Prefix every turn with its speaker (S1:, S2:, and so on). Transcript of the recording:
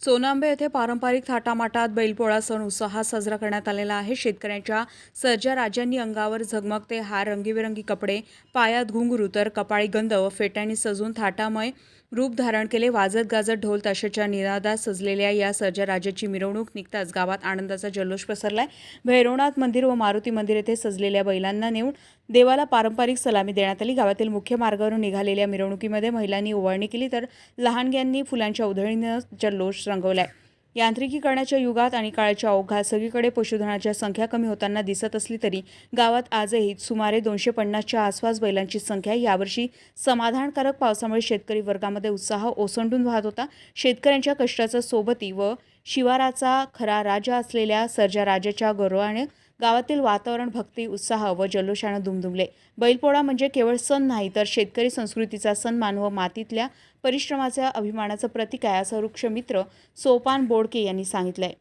S1: सोनांबे येथे पारंपरिक थाटामाटात बैलपोळा सण उत्साहात साजरा करण्यात आलेला आहे. शेतकऱ्यांच्या सर्जा राजांनी अंगावर झगमगते हार रंगीबेरंगी कपडे पायात घुंगरू तर कपाळी गंध व फेट्यांनी सजून थाटामय रूप धारण केले. वाजत गाजत ढोल ताशाच्या निनादात सजलेल्या या सर्जा राजाची मिरवणूक निघताच गावात आनंदाचा जल्लोष पसरलाय. भैरवनाथ मंदिर व मारुती मंदिर येथे सजलेल्या बैलांना नेऊन देवाला पारंपरिक सलामी देण्यात आली. गावातील मुख्य मार्गावरून निघालेल्या मिरवणुकीमध्ये महिलांनी ओवाळणी केली तर लहानग्यांनी फुलांच्या उधळीनं जल्लोष रंगवलाय. यांत्रिकीकरणाच्या युगात आणि काळाच्या ओघात सगळीकडे पशुधनाच्या संख्या कमी होताना दिसत असली तरी गावात आजही सुमारे दोनशे पन्नासच्या आसपास बैलांची संख्या यावर्षी समाधानकारक पावसामुळे शेतकरी वर्गामध्ये उत्साह ओसंडून वाहत होता. शेतकऱ्यांच्या कष्टाचा सोबती व शिवाराचा खरा राजा असलेल्या सर्जा राजाच्या गौरवाने गावातील वातावरण भक्ती उत्साह व जल्लोषानं दुमदुमले. बैलपोळा म्हणजे केवळ सण नाही तर शेतकरी संस्कृतीचा सन्मान व मातीतल्या परिश्रमाच्या अभिमानाचं प्रतीक आहे असं वृक्षमित्र सोपान घोडके यांनी सांगितलंय.